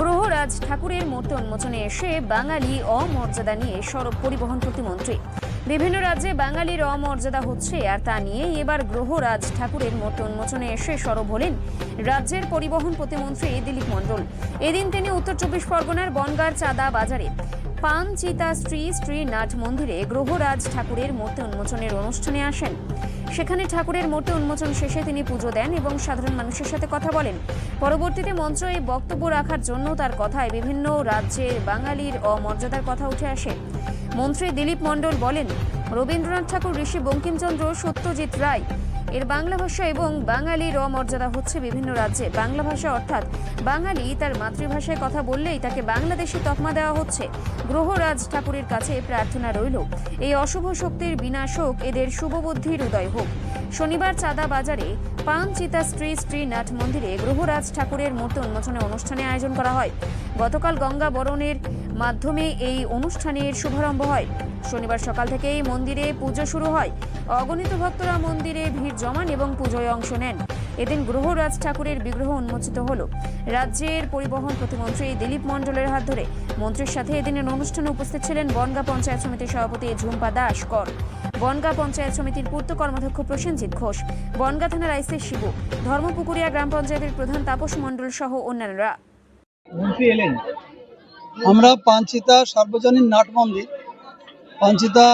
গ্রহরাজ ঠাকুরের মূর্তি উন্মোচনে এসে বাঙালি অমর্যাদা নিয়ে সড়ক পরিবহন প্রতিমন্ত্রী। বিভিন্ন রাজ্যে বাঙালির অমর্যাদা হচ্ছে, আর তা নিয়ে এবার গ্রহরাজ ঠাকুরের মূর্তি উন্মোচনে এসে সরব হলেন রাজ্যের পরিবহন প্রতিমন্ত্রী দিলীপ মণ্ডল। এদিন তিনি উত্তর চব্বিশ পরগনার বনগার চাঁদা বাজারে পান চিতা শ্রী শ্রী নাট মন্দিরে গ্রহরাজ ঠাকুরের মূর্তি উন্মোচনের অনুষ্ঠানে আসেন। সেখানে ঠাকুরের মূর্তি উন্মোচন শেষে তিনি পুজো দেন এবং সাধারণ মানুষের সাথে কথা বলেন। পরবর্তীতে মঞ্চ এই বক্তব্য রাখার জন্য তার কথায় বিভিন্ন রাজ্যের বাঙালির অমর্যাদার কথা উঠে আসে। মন্ত্রী দিলীপ মণ্ডল বলেন, রবীন্দ্রনাথ ঠাকুর, ঋষি বঙ্কিমচন্দ্র, সত্যজিৎ রায় এর বাংলা ভাষা এবং বাঙালি বাঙালির অমর্যাদা হচ্ছে বিভিন্ন রাজ্যে। বাংলা ভাষা অর্থাৎ বাঙালি তার মাতৃভাষায় কথা বললেই তাকে বাংলাদেশি তকমা দেওয়া হচ্ছে। গ্রহরাজ ঠাকুরের কাছে প্রার্থনা রইল। এই অশুভ শক্তির বিনাশ হোক, এদের শুভবুদ্ধির উদয় হোক। শনিবার চাঁদা বাজারে পান চিতা শ্রী শ্রীনাথ মন্দিরে গ্রহরাজ ঠাকুরের মূর্তি উন্মোচনে অনুষ্ঠানে আয়োজন করা হয়। গতকাল গঙ্গা বরণের মাধ্যমে এই অনুষ্ঠানের শুভারম্ভ হয়। শনিবার সকাল থেকেই মন্দিরে পুজো শুরু হয়। অগণিত ভক্তরা মন্দিরে ভিড় জমান এবং পুজোয় অংশ নেন। এদিন গ্রহরাজ ঠাকুরের বিগ্রহ উন্মোচিত হল। রাজ্যের পরিবহন প্রতিমন্ত্রী দিলীপ মণ্ডলের হাত ধরে মন্ত্রীর সাথে এদিনের অনুষ্ঠানে উপস্থিত ছিলেন বনগা পঞ্চায়েত সমিতির সভাপতি ঝুম্পা দাস কর। বনগা পঞ্চায়েত সমিতির পূর্ত কর্মাধ্যক্ষ প্রসেনজিৎ ঘোষ, বনগা থানার আইসি শিবু, ধর্মপুকুরিয়া গ্রাম পঞ্চায়েতের প্রধান তাপস মণ্ডল সহ অন্যান্যরা। আমরা পাঞ্চিতা সার্বজনীন নাট মন্দির পাঞ্চিতা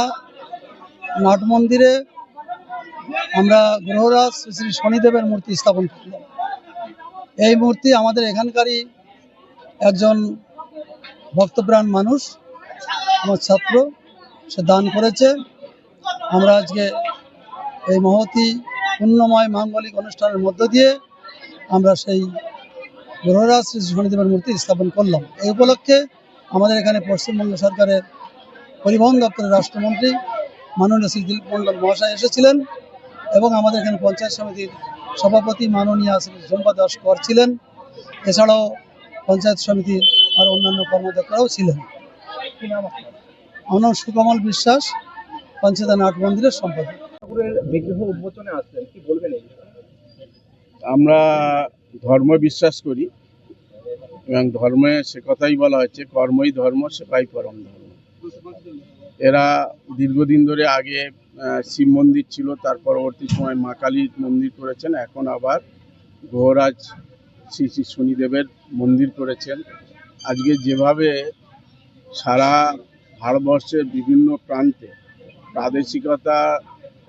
নাট মন্দিরে আমরা গ্রহরাজ শ্রী শনিদেবের মূর্তি স্থাপন করলাম। এই মূর্তি আমাদের এখানকারই একজন ভক্তপ্রাণ মানুষ, আমার ছাত্র, সে দান করেছে। আমরা আজকে এই মহতি পুণ্যময় মাঙ্গলিক অনুষ্ঠানের মধ্য দিয়ে আমরা সেই গ্রহরাজ শ্রী শনিদেবের মূর্তি স্থাপন করলাম। এই উপলক্ষে আমাদের এখানে পশ্চিমবঙ্গ সরকারের পরিবহন দপ্তরের রাষ্ট্রমন্ত্রী মাননীয় শ্রী দিলীপ মণ্ডল মহাশয় এসেছিলেন এবং আমাদের এখানে পঞ্চায়েত সমিতির সভাপতি মাননীয় ঝুম্পা দাস কর ছিলেন। এছাড়াও পঞ্চায়েত সমিতির আর অন্যান্য কর্মদক্ষরাও ছিলেন। আমার সুকমল বিশ্বাস পঞ্চায়েত নাট মন্দিরের সম্পাদক? আমরা ধর্ম বিশ্বাস করি এবং ধর্মে সে কথাই বলা হয়েছে, কর্মই ধর্ম, সেটাই পরম ধর্ম। এরা দীর্ঘদিন ধরে আগে শিব মন্দির ছিল তার পরবর্তী সময় মা কালীর মন্দির করেছেন, এখন আবার গোহরাজ শ্রী শ্রী শনিদেবের মন্দির করেছেন। আজকে যেভাবে সারা ভারতবর্ষের বিভিন্ন প্রান্তে প্রাদেশিকতা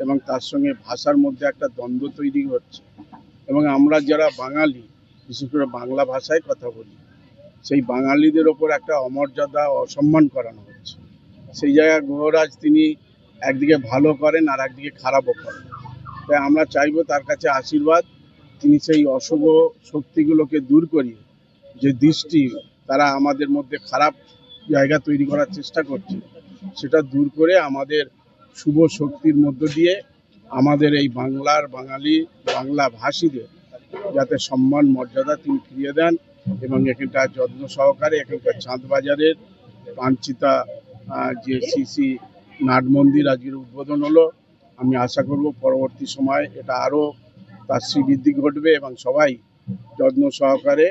এবং তার সঙ্গে ভাষার মধ্যে একটা দ্বন্দ্ব তৈরি হচ্ছে, এবং আমরা যারা বাঙালি, বিশেষ করে বাংলা ভাষায় কথা বলি, সেই বাঙালিদের ওপর একটা অমর্যাদা, অসম্মান করানো সেই জায়গায় গ্রহরাজ তিনি একদিকে ভালো করেন আর একদিকে খারাপও করেন। তাই আমরা চাইব তার কাছে আশীর্বাদ, তিনি সেই অশুভ শক্তিগুলোকে দূর করিয়ে যে দৃষ্টি তারা আমাদের মধ্যে খারাপ জায়গা তৈরি করার চেষ্টা করছে, সেটা দূর করে আমাদের শুভ শক্তির মধ্য দিয়ে আমাদের এই বাংলার বাঙালি, বাংলা ভাষীদের যাতে সম্মান, মর্যাদা তিনি ফিরিয়ে দেন এবং এখানকার যত্ন সহকারে এখানকার চাঁদবাজারের পাঞ্চিতা যে সিসি নাট মন্দির আজকের উদ্বোধন হলো। আমি আশা করব পরবর্তী সময় এটা আরও তার শ্রীবৃদ্ধি ঘটবে এবং সবাই যত্ন সহকারে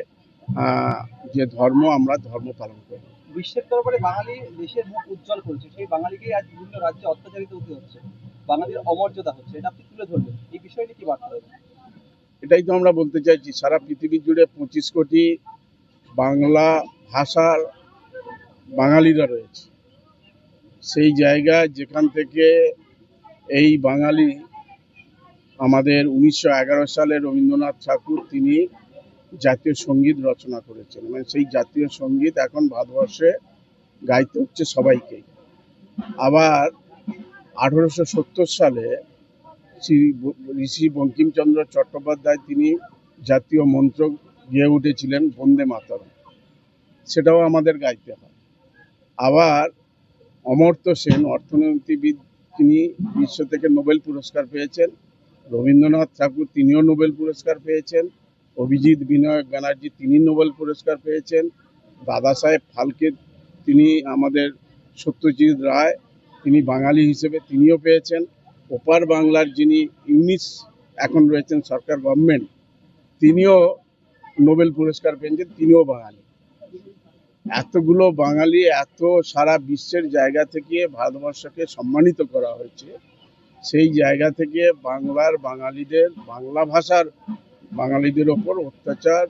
যে ধর্ম আমরা ধর্ম পালন করব। বিশ্বের দরবারে বাঙালি দেশের মুখ উজ্জ্বল করেছে। সেই বাঙালিকে আজ বিভিন্ন রাজ্যে অত্যাচারিত হতে হচ্ছে। বাঙালির অমর্যাদা হচ্ছে। এটা আপনি তুলে ধরবেন এই বিষয়টি কি বার্তা দেবেন? এটাই তো আমরা বলতে চাইছি সারা পৃথিবী জুড়ে পঁচিশ কোটি বাংলা ভাষার বাঙালিরা রয়েছে। সেই জায়গায় যেখান থেকে এই বাঙালি আমাদের উনিশশো এগারো সালে রবীন্দ্রনাথ ঠাকুর তিনি জাতীয় সংগীত রচনা করেছেন। মানে সেই জাতীয় সংগীত এখন ভারতবর্ষে গাইতে হচ্ছে সবাইকেই। আবার আঠেরোশো সত্তর সালে শ্রী ঋষি বঙ্কিমচন্দ্র চট্টোপাধ্যায় তিনি জাতীয় মন্ত্র গিয়ে উঠেছিলেন বন্দে মাতরম। সেটাও আমাদের গাইতে হয়। আবার অমর্ত্য সেন, অর্থনীতিবিদ, তিনি বিশ্ব থেকে নোবেল পুরস্কার পেয়েছেন। রবীন্দ্রনাথ ঠাকুর, তিনিও নোবেল পুরস্কার পেয়েছেন। অভিজিৎ বিনায়ক ব্যানার্জি, তিনি নোবেল পুরস্কার পেয়েছেন। দাদা সাহেব ফালকে, তিনি আমাদের সত্যজিৎ রায়, তিনি বাঙালি হিসেবে তিনিও পেয়েছেন। ওপার বাংলার যিনি ইউনিস এখন রয়েছেন সরকার গভর্নমেন্ট, তিনিও নোবেল পুরস্কার পেয়েছেন, তিনিও বাঙালি। এতগুলো বাঙালি এত সারা বিশ্বের জায়গা থেকে ভারতবর্ষকে সম্মানিত করা হয়েছে। সেই জায়গা থেকে বাংলার বাঙালিদের, বাংলা ভাষার বাঙালিদের ওপর অত্যাচার,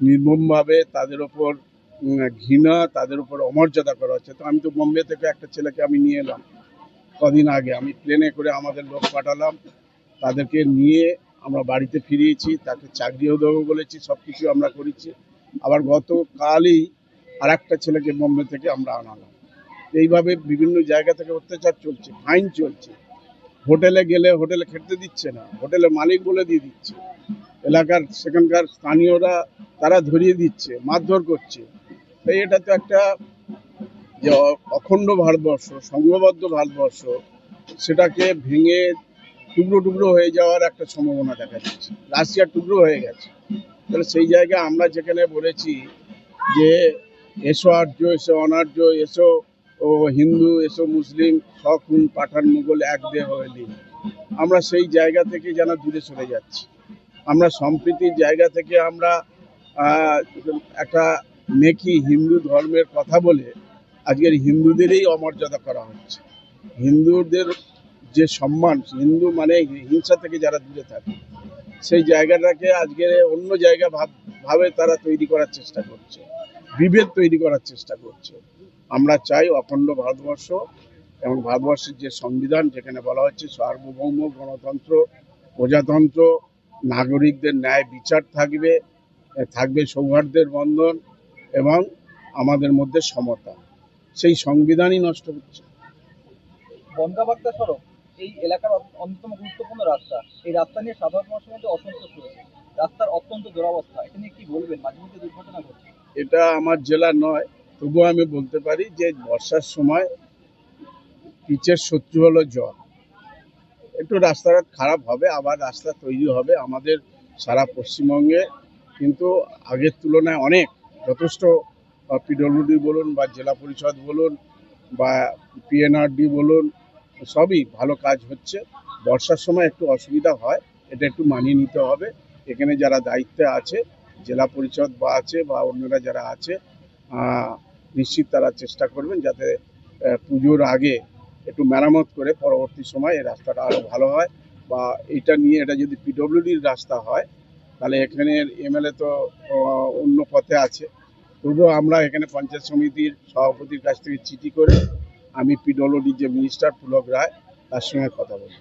নির্মমভাবে তাদের ওপর ঘৃণা, তাদের উপর অমর্যাদা করা হচ্ছে। তো আমি তো বোম্বে থেকে একটা ছেলেকে আমি নিয়ে এলাম কদিন আগে। আমি প্লেনে করে আমাদের লোক পাঠালাম। তাদেরকে নিয়ে আমরা বাড়িতে ফিরিয়েছি, তাকে চাকরিও দেবো বলেছি সব কিছু আমরা করেছি। আবার গতকালই আর একটা ছেলেকে বোম্বে থেকে আমরা আনালাম। এইভাবে বিভিন্ন জায়গা থেকে অত্যাচার চলছে, ফাইন চলছে। হোটেলে গেলে হোটেলে খেতে দিচ্ছে না, হোটেলের মালিক বলে দিয়ে দিচ্ছে। এলাকার সেখানকার স্থানীয়রা তারা ধরিয়ে দিচ্ছে, মারধর করছে। তাই এটা তো একটা যে অখণ্ড ভারতবর্ষ, সংঘবদ্ধ ভারতবর্ষ, সেটাকে ভেঙে টুকরো টুকরো হয়ে যাওয়ার একটা সম্ভাবনা দেখা যাচ্ছে রাশিয়ার টুকরো হয়ে গেছে। তাহলে সেই জায়গায় আমরা যেখানে বলেছি যে এসো আর্য, এসো অনার্য, এসো, ও হিন্দু, এসো মুসলিম সকুন পাঠান মুঘল এক দেহ হইলি আমরা সেই জায়গা থেকে যেন দূরে সরে যাচ্ছি। আমরা সম্প্রীতির জায়গা থেকে আমরা একটা নেকি হিন্দু ধর্মের কথা বলে আজকের হিন্দুদেরই অমর্যাদা করা হচ্ছে। হিন্দুদের যে সম্মান, হিন্দু মানে হিংসা থেকে যারা দূরে থাকে, সেই জায়গাটাকে আজকে অন্য জায়গা ভাবে তারা তৈরি করার চেষ্টা করছে। বিভেদ তৈরি করার চেষ্টা করছে। আমরা চাই অখণ্ড ভারতবর্ষ এবং ভারতবর্ষের যে সংবিধান, যেখানে বলা হচ্ছে সার্বভৌম গণতন্ত্র, প্রজাতন্ত্র, নাগরিকদের ন্যায় বিচার থাকবে থাকবে সৌহার্দ্যের বন্ধন এবং আমাদের মধ্যে সমতা। সেই সংবিধানই নষ্ট হচ্ছে। বন্দ্রাবাগদা সড়ক, এই এলাকার অন্যতম গুরুত্বপূর্ণ রাস্তা। এই রাস্তা নিয়ে সাধারণ মানুষের মধ্যে অসন্তোষ রয়েছে। রাস্তার অত্যন্ত দুরবস্থা। এটা নিয়ে কি বলবেন? মাঝে মধ্যে দুর্ঘটনা ঘটছে। এটা আমার জেলা নয়, তবুও আমি বলতে পারি যে বর্ষার সময় পিচের শত্রু হলো জল। একটু রাস্তাঘাট খারাপ হবে, আবার রাস্তা তৈরি হবে আমাদের সারা পশ্চিমবঙ্গে, কিন্তু আগের তুলনায় অনেক। যথেষ্ট পিডব্লিউডি বলুন বা জেলা পরিষদ বলুন বা পিএনআরডি বলুন, সবই ভালো কাজ হচ্ছে। বর্ষার সময় একটু অসুবিধা হয়, এটা একটু মানিয়ে নিতে হবে। এখানে যারা দায়িত্বে আছে জেলা পরিষদ বা আছে বা অন্যরা যারা আছে নিশ্চিত তারা চেষ্টা করবেন যাতে পুজোর আগে একটু মেরামত করে পরবর্তী সময় এই রাস্তাটা আরও ভালো হয়। বা এটা নিয়ে এটা যদি পিডব্লিউডির রাস্তা হয়, তাহলে এখানের এমএলএ তো অন্য পথে আছে। তবুও আমরা এখানে পঞ্চায়েত সমিতির সভাপতির কাছ থেকে চিঠি করে আমি পিডব্লিউডির যে মিনিস্টার পুলক রায়, তার সঙ্গে কথা বলব।